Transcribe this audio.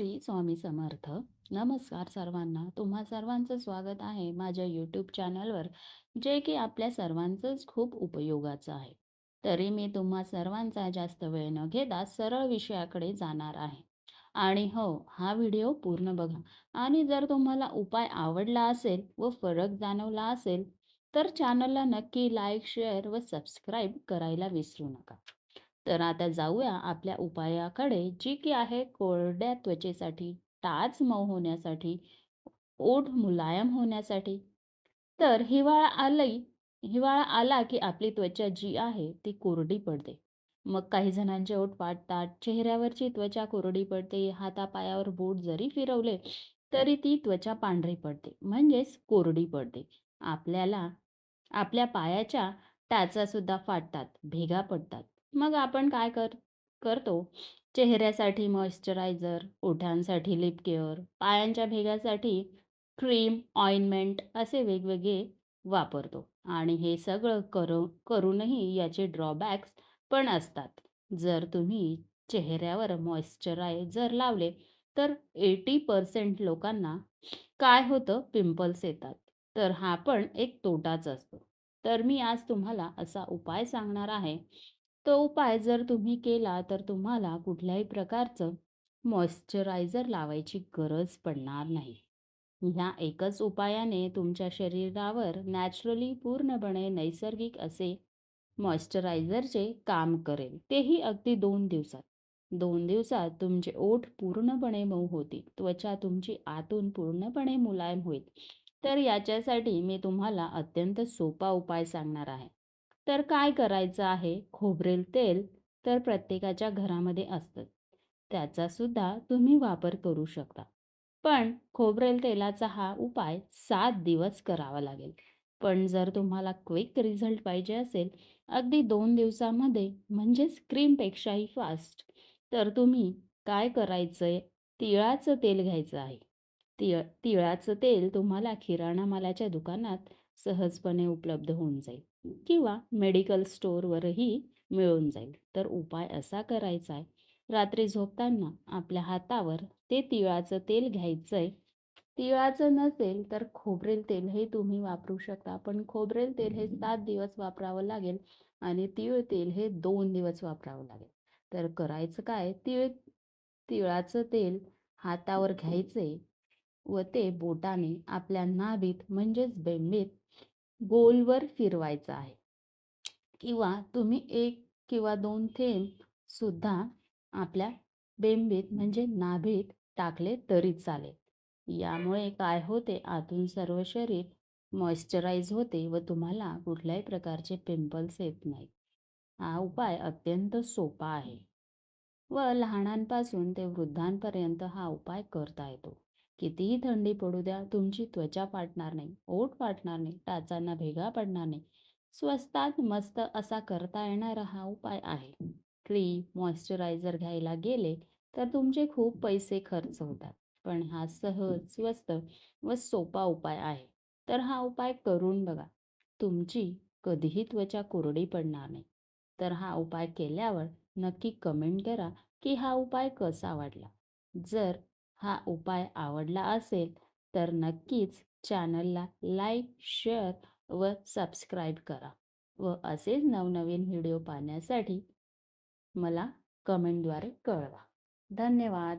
श्री स्वामी समर्थ. नमस्कार सर्वांना. तुम्हा सर्वांचं स्वागत आहे माझ्या यूट्यूब चॅनलवर जे की आपल्या सर्वांचंच खूप उपयोगाचं आहे. तरी मी तुम्हा सर्वांचा जास्त वेळ न घेता सरळ विषयाकडे जाणार आहे. आणि हो हा व्हिडिओ पूर्ण बघा. आणि जर तुम्हाला उपाय आवडला असेल व फरक जाणवला असेल तर चॅनलला नक्की लाईक शेअर व सबस्क्राईब करायला विसरू नका. तर आता जाऊया आपल्या उपायाकडे जी की आहे कोरड्या त्वचेसाठी टाच मऊ होण्यासाठी ओठ मुलायम होण्यासाठी. तर हिवाळा आलाही हिवाळा आला की आपली त्वचा जी आहे ती कोरडी पडते. मग काही जणांचे ओठ फाटतात चेहऱ्यावरची त्वचा कोरडी पडते हातापायावर बोट जरी फिरवले तरी ती त्वचा पांढरी पडते म्हणजेच कोरडी पडते. आपल्याला आपल्या पायाच्या टाचा सुद्धा फाटतात भेगा पडतात. मग आपण काय कर करतो? चेहऱ्यासाठी मॉइश्चरायझर ओठांसाठी लिप केअर पायांच्या भेगासाठी क्रीम ऑइंटमेंट असे वेगवेगळे वापरतो. आणि हे सगळं करू करूनही याचे ड्रॉबॅक्स पण असतात. जर तुम्ही चेहऱ्यावर मॉइश्चरायझर लावले तर एटी पर्सेंट लोकांना काय होतं? पिंपल्स येतात. तर हा पण एक तोटाच असतो. तर मी आज तुम्हाला असा उपाय सांगणार आहे. तो उपाय जर तुम्ही केला तर तुम्हाला कुठल्याही प्रकारचं मॉइश्चरायझर लावायची गरज पडणार नाही. ह्या एकच उपायाने तुमच्या शरीरावर नॅचरली पूर्णपणे नैसर्गिक असे मॉइश्चरायझरचे काम करेल. तेही अगदी दोन दिवसात. दोन दिवसात तुमचे ओठ पूर्णपणे मऊ होतील. त्वचा तुमची आतून पूर्णपणे मुलायम होईल. तर याच्यासाठी मी तुम्हाला अत्यंत सोपा उपाय सांगणार आहे. तर काय करायचं आहे? खोबरेल तेल तर प्रत्येकाच्या घरामध्ये असतं. त्याचा सुद्धा तुम्ही वापर करू शकता. पण खोबरेल तेलाचा हा उपाय सात दिवस करावा लागेल. पण जर तुम्हाला क्विक रिझल्ट पाहिजे असेल अगदी दोन दिवसामध्ये म्हणजेच क्रीमपेक्षाही फास्ट तर तुम्ही काय करायचंय? तिळाचं तेल घ्यायचं आहे. तिळ तिळाचं तेल तुम्हाला किराणा मालाच्या दुकानात सहजपणे उपलब्ध होऊन जाईल. किंवा मेडिकल स्टोअरवरही मिळून जाईल. तर उपाय असा करायचा आहे. रात्री झोपताना आपल्या हातावर ते तिळाचं तेल घ्यायचं आहे तिळाचं नसेल तर खोबरेल तेल हे तुम्ही वापरू शकता. पण खोबरेल तेल हे सात दिवस वापरावं लागेल आणि तीळ तेल हे दोन दिवस वापरावं लागेल. तर करायचं काय? तिळ तिळाचं तेल हातावर घ्यायचे व ते बोटाने आपल्या नाभीत म्हणजेच बेंबीत गोलवर फिरवायचं आहे. किंवा तुम्ही एक किंवा दोन थेंब सुद्धा आपल्या बेंबीत म्हणजे नाभीत टाकले तरी चालेल. यामुळे काय होते आतून सर्व शरीर मॉइश्चराईज होते व तुम्हाला कुठल्याही प्रकारचे पिंपल्स येत नाहीत. हा उपाय अत्यंत सोपा आहे. व लहानांपासून ते वृद्धांपर्यंत हा उपाय करता येतो. कितीही थंडी पडू द्या तुमची त्वचा फाटणार नाही ओठ फाटणार नाही टाचांना भेगा पडणार नाही. स्वस्तात मस्त असा करता येणारा हा उपाय आहे. क्रीम मॉइश्चरायझर घ्यायला गेले तर तुमचे खूप पैसे खर्च होतात. पण हा सहज स्वस्त व सोपा उपाय आहे. तर हा उपाय करून बघा. तुमची कधीही त्वचा कोरडी पडणार नाही. तर हा उपाय केल्यावर नक्की कमेंट करा की हा उपाय कसा वाटला? जर हा उपाय आवडला असेल तर नक्कीच चॅनलला लाईक शेअर व सबस्क्राईब करा व असेच नवनवीन व्हिडिओ पाहण्यासाठी मला कमेंटद्वारे कळवा. धन्यवाद.